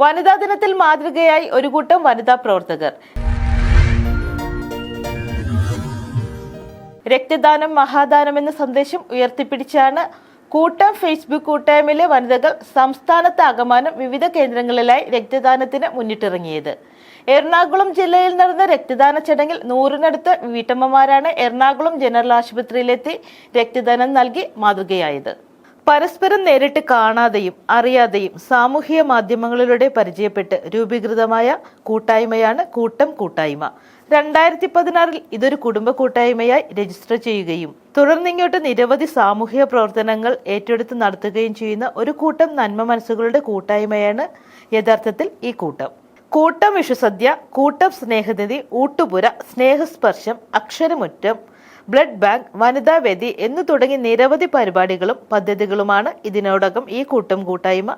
വനിതാ ദിനത്തിൽ മാതൃകയായി ഒരു കൂട്ടം വനിതാ പ്രവർത്തകർ. രക്തദാനം മഹാദാനം എന്ന സന്ദേശം ഉയർത്തിപ്പിടിച്ചാണ് കൂട്ടം ഫേസ്ബുക്ക് കൂട്ടായ്മയിലെ വനിതകൾ സംസ്ഥാനത്ത് ആകമാനം വിവിധ കേന്ദ്രങ്ങളിലായി രക്തദാനത്തിന് മുന്നിട്ടിറങ്ങിയത്. എറണാകുളം ജില്ലയിൽ നടന്ന രക്തദാന ചടങ്ങിൽ നൂറിനടുത്ത് വീട്ടമ്മമാരാണ് എറണാകുളം ജനറൽ ആശുപത്രിയിലെത്തി രക്തദാനം നൽകി മാതൃകയായത്. പരസ്പരം നേരിട്ട് കാണാതെയും അറിയാതെയും സാമൂഹിക മാധ്യമങ്ങളിലൂടെ പരിചയപ്പെട്ട് രൂപീകൃതമായ കൂട്ടായ്മയാണ് കൂട്ടം കൂട്ടായ്മ. രണ്ടായിരത്തി പതിനാറിൽ ഇതൊരു കുടുംബ കൂട്ടായ്മയായി രജിസ്റ്റർ ചെയ്യുകയും തുടർന്നിങ്ങോട്ട് നിരവധി സാമൂഹിക പ്രവർത്തനങ്ങൾ ഏറ്റെടുത്ത് നടത്തുകയും ചെയ്യുന്ന ഒരു കൂട്ടം നന്മ മനസ്സുകളുടെ കൂട്ടായ്മയാണ് യഥാർത്ഥത്തിൽ ഈ കൂട്ടം. കൂട്ടം വിഷുസദ്യ കൂട്ടം സ്നേഹനിധി ഊട്ടുപുര സ്നേഹസ്പർശം അക്ഷരമുറ്റം ബ്ലഡ് ബാങ്ക് വനിതാവേദി എന്നു തുടങ്ങി നിരവധി പരിപാടികളും പദ്ധതികളുമാണ് ഇതിനോടകം ഈ കൂട്ടം കൂട്ടായ്മ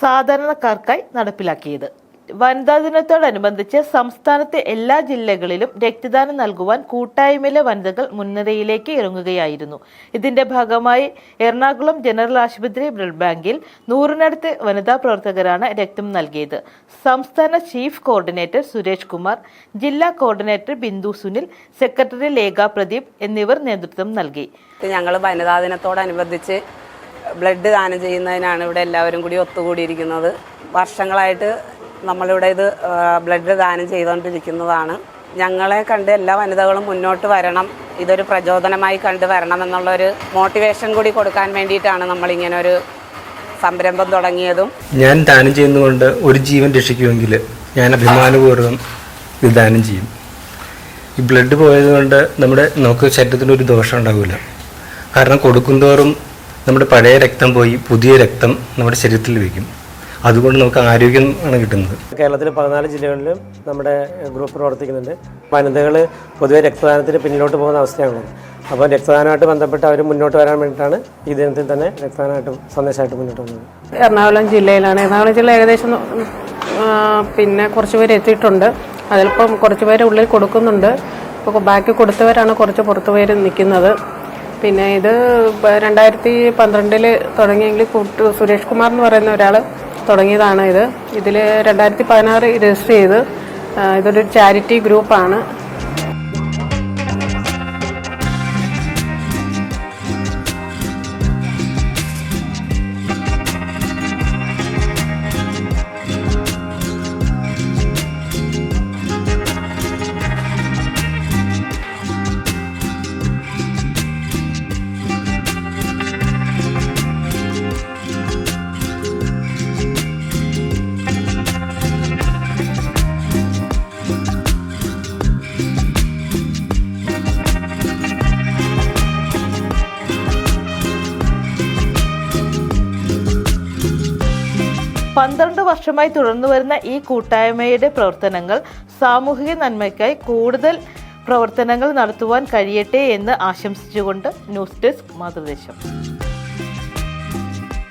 സാധാരണക്കാർക്കായി നടപ്പിലാക്കിയത്. വനിതാ ദിനത്തോടനുബന്ധിച്ച് സംസ്ഥാനത്തെ എല്ലാ ജില്ലകളിലും രക്തദാനം നൽകുവാൻ കൂട്ടായ്മയിലെ വനിതകൾ മുൻനിരയിലേക്ക് ഇറങ്ങുകയായിരുന്നു. ഇതിന്റെ ഭാഗമായി എറണാകുളം ജനറൽ ആശുപത്രി ബ്ലഡ് ബാങ്കിൽ നൂറിനടുത്ത് വനിതാ പ്രവർത്തകരാണ് രക്തം നൽകിയത്. സംസ്ഥാന ചീഫ് കോർഡിനേറ്റർ സുരേഷ് കുമാർ ജില്ലാ കോർഡിനേറ്റർ ബിന്ദു സുനിൽ സെക്രട്ടറി ലേഖ പ്രദീപ് എന്നിവർ നേതൃത്വം നൽകി. ഞങ്ങൾ വനിതാ ദിനത്തോടനുബന്ധിച്ച് ബ്ലഡ് ദാനം ചെയ്യുന്നതിനാണ് ഇവിടെ എല്ലാവരും കൂടി ഒത്തുകൂടിയിരിക്കുന്നത്. വർഷങ്ങളായിട്ട് നമ്മളിവിടെ ഇത് ബ്ലഡ് ദാനം ചെയ്തുകൊണ്ടിരിക്കുന്നതാണ് ഞങ്ങളെ കണ്ട് എല്ലാ വനിതകളും മുന്നോട്ട് വരണം. ഇതൊരു പ്രചോദനമായി കണ്ട് വരണം എന്നുള്ളൊരു മോട്ടിവേഷൻ കൂടി കൊടുക്കാൻ വേണ്ടിയിട്ടാണ് നമ്മളിങ്ങനെ ഒരു സംരംഭം തുടങ്ങിയതും. ഞാൻ ദാനം ചെയ്യുന്നതുകൊണ്ട് ഒരു ജീവൻ രക്ഷിക്കുമെങ്കിൽ ഞാൻ അഭിമാനപൂർവം ഇത് ദാനം ചെയ്യും. ഈ ബ്ലഡ് പോയതുകൊണ്ട് നമ്മുടെ നമുക്ക് ശരീരത്തിന് ഒരു ദോഷം ഉണ്ടാവില്ല. കാരണം കൊടുക്കുന്തോറും നമ്മുടെ പഴയ രക്തം പോയി പുതിയ രക്തം നമ്മുടെ ശരീരത്തിൽ വയ്ക്കും അതുകൊണ്ട് നമുക്ക് ആരോഗ്യമാണ് കിട്ടുന്നത്. കേരളത്തിലെ പതിനാല് ജില്ലകളിലും നമ്മുടെ ഗ്രൂപ്പ് പ്രവർത്തിക്കുന്നുണ്ട്. വനിതകൾ പൊതുവെ രക്തദാനത്തിന് പിന്നിലോട്ട് പോകുന്ന അവസ്ഥയാണുള്ളത്. അപ്പോൾ രക്തദാനമായിട്ട് ബന്ധപ്പെട്ട് അവർ മുന്നോട്ട് വരാൻ വേണ്ടിയിട്ടാണ് ഈ ദിനത്തിൽ തന്നെ രക്തദാനമായിട്ട് സന്ദേശമായിട്ട് മുന്നോട്ട് വന്നത്. എറണാകുളം ജില്ലയിലാണ്. എറണാകുളം ജില്ല ഏകദേശം പിന്നെ കുറച്ച് പേര് എത്തിയിട്ടുണ്ട്. അതിലിപ്പം കുറച്ച് പേര് ഉള്ളിൽ കൊടുക്കുന്നുണ്ട്. ഇപ്പോൾ ബാക്കി കൊടുത്തവരാണ് കുറച്ച് പുറത്ത് പേര് നിൽക്കുന്നത്. പിന്നെ ഇത് രണ്ടായിരത്തി പന്ത്രണ്ടിൽ തുടങ്ങിയെങ്കിൽ കൂട്ട് സുരേഷ് കുമാർ എന്ന് പറയുന്ന ഒരാൾ തുടങ്ങിയതാണ് ഇത് ഇതിൽ രണ്ടായിരത്തി പതിനാറ് രജിസ്റ്റർ ചെയ്ത് ഇതൊരു ചാരിറ്റി ഗ്രൂപ്പാണ്. പന്ത്രണ്ട് വർഷമായി തുടർന്നു വരുന്ന ഈ കൂട്ടായ്മയുടെ പ്രവർത്തനങ്ങൾ സാമൂഹിക നന്മയ്ക്കായി കൂടുതൽ പ്രവർത്തനങ്ങൾ നടത്തുവാൻ കഴിയട്ടെ എന്ന് ആശംസിച്ചുകൊണ്ട് ന്യൂസ് ഡെസ്ക് മാതൃദേശം.